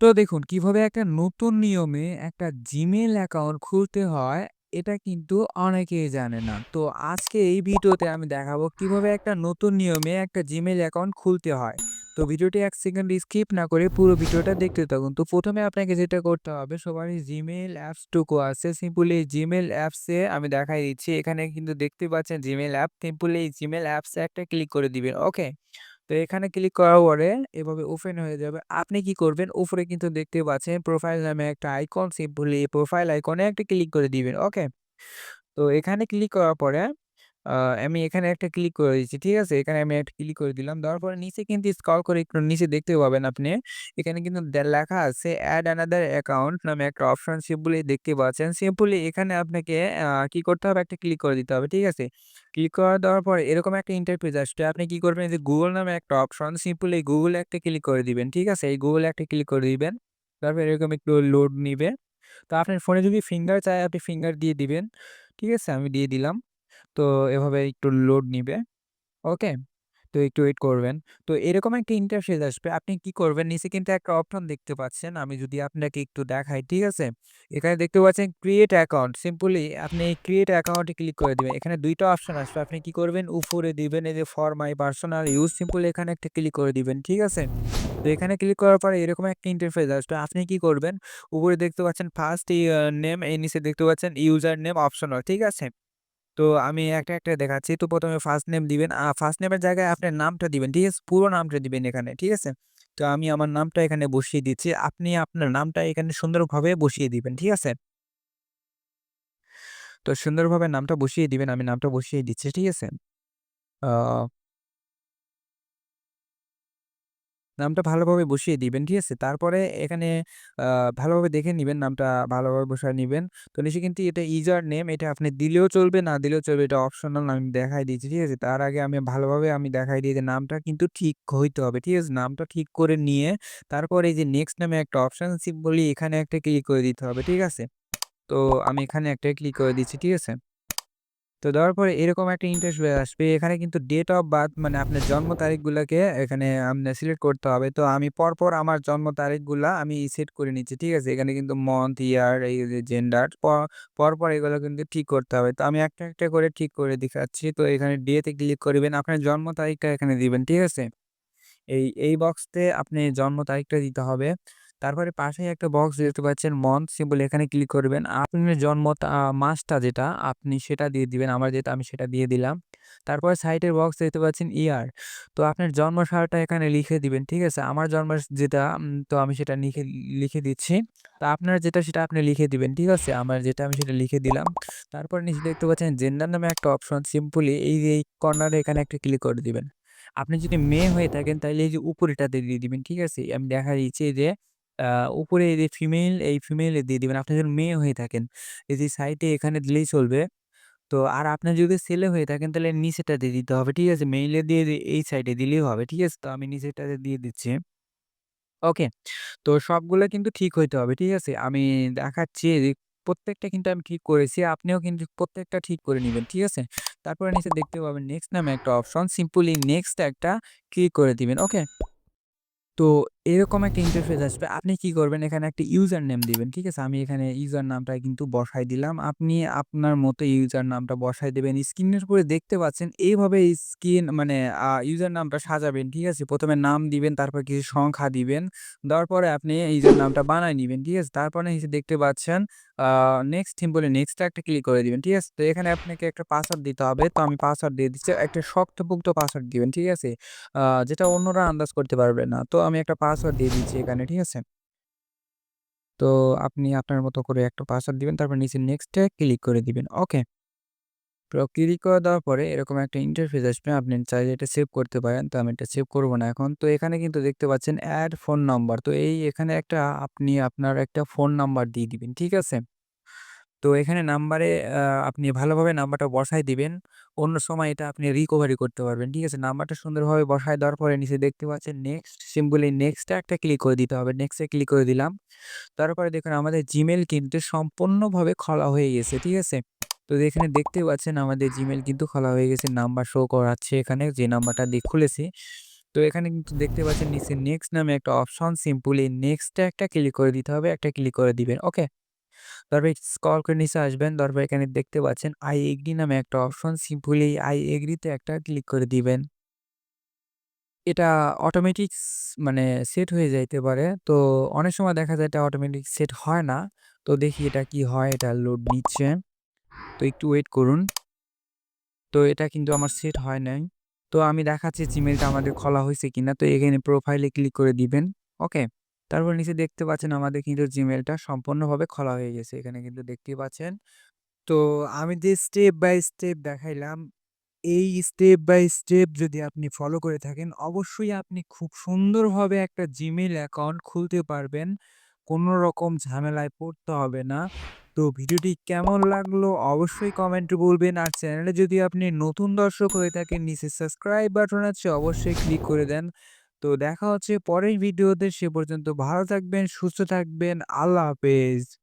তো দেখুন কীভাবে একটা নতুন নিয়মে একটা জিমেল অ্যাকাউন্ট খুলতে হয়, এটা কিন্তু অনেকেই জানে না। তো আজকে এই ভিডিওতে আমি দেখাবো কীভাবে একটা নতুন নিয়মে একটা জিমেল অ্যাকাউন্ট খুলতে হয়। তো ভিডিওটি এক সেকেন্ড স্কিপ না করে পুরো ভিডিওটা দেখতে থাকুন। তো প্রথমে আপনাকে যেটা করতে হবে সবারই Gmail অ্যাপসটুকু আছে। সিম্পলি জিমেল অ্যাপসে আমি দেখাই দিচ্ছি। এখানে কিন্তু দেখতে পাচ্ছেন জিমেল অ্যাপ। সিম্পলি এই Gmail অ্যাপসে একটা ক্লিক করে দিবেন। ওকে? তো এখানে ক্লিক করার পরে এভাবে ওপেন হয়ে যাবে। আপনি কি করবেন? উপরে কিন্তু দেখতে পাচ্ছেন প্রোফাইল নামে একটা আইকন সিম্পলি প্রোফাইল আইকনে একটা ক্লিক করে দিবেন। ওকে? তো এখানে ক্লিক করার পরে আমি এখানে একটা ক্লিক করে দিচ্ছি। ঠিক আছে? এখানে আমি একটা ক্লিক করে দিলাম। দেওয়ার পরে নিচে কিন্তু স্ক্রল করে একটু নিচে দেখতে পাবেন আপনি। এখানে কিন্তু লেখা আছে এড অ্যানাদার অ্যাকাউন্ট নামে একটা অপশন সিম্পলি দেখতে পাচ্ছেন। সিম্পলি এখানে আপনাকে, আ কি করতে হবে? একটা ক্লিক করে দিতে হবে। ঠিক আছে? ক্লিক করে দেওয়ার পর এরকম একটা ইন্টারফেস আসবে। আপনি কি করবেন? যে Google নামে একটা অপশন সিম্পলি এ একটা ক্লিক করে দিবেন। ঠিক আছে? এই এ একটা ক্লিক করে দিবেন। তারপর এরকম একটু লোড নিবে। তো আপনার ফোনে যদি ফিঙ্গার চায়, আপনি ফিঙ্গার দিয়ে দিবেন। ঠিক আছে? আমি দিয়ে দিলাম। তো এভাবে একটু লোড নিবে। ওকে? তো একটু ওয়েট করবেন। তো এরকম একটা ইন্টারফেস আসবে। আপনি কি করবেন? নিচে কিন্তু একটা অপশন দেখতে পাচ্ছেন। আমি যদি আপনাকে একটু দেখাই, ঠিক আছে? এখানে দেখতে পাচ্ছেন ক্রিয়েট অ্যাকাউন্ট। সিম্পলি আপনি ক্রিয়েট অ্যাকাউন্টে ক্লিক করে দিবেন। এখানে দুইটা অপশন আসবে। আপনি কি করবেন? উপরে দিবেন এই যে for my personal use simply এখানে একটা ক্লিক করে দিবেন। ঠিক আছে? তো এখানে ক্লিক করার পরে এরকম একটা ইন্টারফেস আসবে। আপনি কি করবেন? উপরে দেখতে পাচ্ছেন ফার্স্ট নেম এই নিচে দেখতে পাচ্ছেন ইউজার নেম অপশনাল। ঠিক আছে? তো আমি একটা, একটা দেখাচ্ছি। তো প্রথমে ফার্স্ট নেম দিবেন। ফার্স্ট নেমের জায়গায় আপনার নামটা দিবেন। ঠিক আছে? পুরো নামটা দিবেন এখানে। ঠিক আছে? তো আমি আমার নামটা এখানে বসিয়ে দিচ্ছি। আপনি আপনার নামটা এখানে সুন্দরভাবে বসিয়ে দিবেন। ঠিক আছে? তো সুন্দরভাবে নামটা বসিয়ে দিবেন। আমি নামটা বসিয়ে দিচ্ছি। ঠিক আছে? আ নামটা ভালোভাবে বসিয়ে দিবেন। ঠিক আছে? তারপরে এখানে ভালোভাবে দেখে নিবেন নামটা, ভালোভাবে বসায় নিবেন। তো নিচে কিন্তু এটা ইউজার নেম, এটা আপনি দিলেও চলবে, না দিলেও চলবে। এটা অপশনাল আমি দেখাই দিচ্ছি। ঠিক আছে? তার আগে আমি ভালোভাবে আমি দেখাই দিই যে নামটা কিন্তু ঠিক হইতে হবে। ঠিক আছে? নামটা ঠিক করে নিয়ে তারপর এই যে নেক্সট নামে একটা অপশন সিম্পলি এখানে একটা ক্লিক করে দিতে হবে। ঠিক আছে? তো আমি এখানে একটা ক্লিক করে দিচ্ছি। ঠিক আছে? তো দেওয়ার পরে এরকম একটা ইন্টারফেস আসবে। এখানে কিন্তু ডেট অফ বার্থ মানে আপনার জন্ম তারিখগুলোকে এখানে আপনার সিলেক্ট করতে হবে। তো আমি পরপর আমার জন্ম তারিখগুলা আমি সেট করে নিচ্ছি। ঠিক আছে? এখানে কিন্তু মন্থ, ইয়ার, এই জেন্ডার পরপর এগুলো কিন্তু ঠিক করতে হবে। তো আমি একটা, একটা করে ঠিক করে দেখাচ্ছি। তো এখানে ডে তে ক্লিক করবেন। আপনার জন্ম তারিখটা এখানে দিবেন। ঠিক আছে? এই, এই বক্সতে আপনি জন্ম তারিখটা দিতে হবে। তারপরে পাশেই একটা বক্স দেখতে পাচ্ছেন মন্থ সিম্পল এখানে ক্লিক করবেন। আপনার জন্ম মাসটা যেটা, আপনি সেটা দিয়ে দিবেন। আমার যেটা, আমি সেটা দিয়ে দিলাম। তারপরে সাইডের বক্স দেখতে পাচ্ছেন ইয়ার। তো আপনার জন্ম সালটা এখানে লিখে দিবেন। ঠিক আছে? আমার জন্ম যেটা তো আমি সেটা লিখে লিখে দিচ্ছি। তো আপনার যেটা, সেটা আপনি লিখে দিবেন। ঠিক আছে? আমার যেটা, আমি সেটা লিখে দিলাম। তারপর নিচে দেখতে পাচ্ছেন জেন্ডার নামে একটা অপশন সিম্পলি এই যে, এই কর্নারে এখানে একটা ক্লিক করে দিবেন। আপনি যদি মেয়ে হয়ে থাকেন তাহলে এই যে উপরেটাতে দিয়ে দিবেন। ঠিক আছে? আমি দেখা দিচ্ছি যে উপরে এই যে ফিমেল এই ফিমেল দিয়ে দিবেন। আপনি যদি মেয়ে হয়ে থাকেন, এই যে সাইডে এখানে দিলেই চলবে। তো আর আপনার যদি ছেলে হয়ে থাকেন, তাহলে নিচেরটাতে দিতে হবে। ঠিক আছে? মেইলে দিয়ে এই সাইডে দিলেই হবে। ঠিক আছে? তো আমি নিচেরটাতে দিয়ে দিচ্ছি। ওকে। তো সবগুলো কিন্তু ঠিক হইতে হবে। ঠিক আছে? আমি দেখাচ্ছি যে প্রত্যেকটা কিন্তু আমি ঠিক করেছি। আপনিও কিন্তু প্রত্যেকটা ঠিক করে নিবেন। ঠিক আছে? তারপরে নিচে দেখতে পাবেন নেক্সট নামে একটা অপশন সিম্পলি নেক্সট একটা ক্লিক করে দিবেন। ওকে? তো এরকম একটা ইন্টারফেস আসবে। আপনি কি করবেন? এখানে একটা ইউজার নেম দিবেন। ঠিক আছে? আমি এখানে ইউজার নামটা কিন্তু বসাই দিলাম। আপনি আপনার মতো ইউজার নামটা বসায় দিবেন। স্ক্রিনের উপরে দেখতে পাচ্ছেন এইভাবে স্ক্রিন মানে ইউজার নামটা সাজাবেন। ঠিক আছে? প্রথমে নাম দিবেন, তারপর কিছু সংখ্যা দিবেন। দেওয়ার পরে আপনি ইউজার নামটা বানায় নিবেন। ঠিক আছে? তারপরে দেখতে পাচ্ছেন নেক্সট সিম্বলে নেক্সট এ একটা ক্লিক করে দিবেন। ঠিক আছে? তো এখানে আপনাকে একটা পাসওয়ার্ড দিতে হবে। তো আমি পাসওয়ার্ড দিয়ে দিচ্ছি। একটা শক্তপোক্ত পাসওয়ার্ড দিবেন। ঠিক আছে? যেটা অন্যরা আন্দাজ করতে পারবে না। তো আমি একটা পাসওয়ার্ড দিয়ে দিচ্ছি এখানে। ঠিক আছে? তো আপনি আপনার মতো করে একটা পাসওয়ার্ড দিবেন। তারপর নিচে নেক্সটে ক্লিক করে দিবেন। ওকে। তো ক্লিক করে দেওয়ার পরে এরকম একটা ইন্টারফেস আসবে। আপনি চাইলে এটা সেভ করতে পারেন। তো আমি এটা সেভ করব না এখন। তো এখানে কিন্তু দেখতে পাচ্ছেন অ্যাড ফোন নাম্বার। তো এই এখানে একটা আপনি আপনার একটা ফোন নাম্বার দিয়ে দিবেন। ঠিক আছে? তো এখানে নাম্বারে আপনি ভালোভাবে নাম্বারটা বসায় দিবেন। অন্য সময় এটা আপনি রিকভারি করতে পারবেন। ঠিক আছে? নাম্বারটা সুন্দরভাবে বসায় দেওয়ার পরে নিচে দেখতে পাচ্ছেন নেক্সট সিম্বলি নেক্সট একটা ক্লিক করে দিতে হবে। নেক্সটে ক্লিক করে দিলাম। তারপরে দেখুন আমাদের Gmail কিন্তু সম্পূর্ণভাবে খোলা হয়ে গেছে। ঠিক আছে? তো এখানে দেখতে পাচ্ছেন আমাদের Gmail কিন্তু খোলা হয়ে গেছে। নাম্বার শো করাচ্ছে এখানে যে নাম্বারটা দিয়ে খুলেছি। তো এখানে কিন্তু দেখতে পাচ্ছেন নিচে নেক্সট নামে একটা অপশন সিম্পলি নেক্সটে একটা ক্লিক করে দিতে হবে একটা ক্লিক করে দিবেন ওকে তারপরে স্ক্রল করে নিচে আসবেন তারপর এখানে দেখতে পাচ্ছেন আই এগ্রি নামে একটা অপশন সিম্পলি আই এগ্রিতে একটা ক্লিক করে দিবেন। এটা অটোমেটিক মানে সেট হয়ে যাইতে পারে। তো অনেক সময় দেখা যায় এটা অটোমেটিক সেট হয় না। তো দেখি এটা কি হয়, এটা লোড নিচ্ছে। তো একটু ওয়েট করুন। তো এটা কিন্তু আমার সেট হয় নাই। তো আমি দেখাচ্ছি জিমেলটা আমাদের খোলা হয়েছে কিনা। তো এখানে প্রোফাইলে ক্লিক করে দিবেন। ওকে তারপর নিচে দেখতে পাচ্ছেন আমাদের কিন্তু জিমেলটা সম্পূর্ণভাবে খোলা হয়ে গেছে। এখানে কিন্তু দেখতে পাচ্ছেন। তো আমি যে স্টেপ বাই স্টেপ দেখাইলাম, এই স্টেপ বাই স্টেপ যদি আপনি ফলো করে থাকেন, অবশ্যই আপনি খুব সুন্দরভাবে একটা জিমেল অ্যাকাউন্ট খুলতে পারবেন। কোনো রকম ঝামেলায় পড়তে হবে না। তো ভিডিওটি কেমন লাগল অবশ্যই কমেন্টে বলবেন। আর চ্যানেলে যদি আপনি নতুন দর্শক হয়ে থাকেন, নিচে সাবস্ক্রাইব বাটন আছে, অবশ্যই ক্লিক করে দেন। তো দেখা হচ্ছে পরের ভিডিওতে সে পর্যন্ত ভালো থাকবেন সুস্থ থাকবেন আল্লাহ হাফেজ।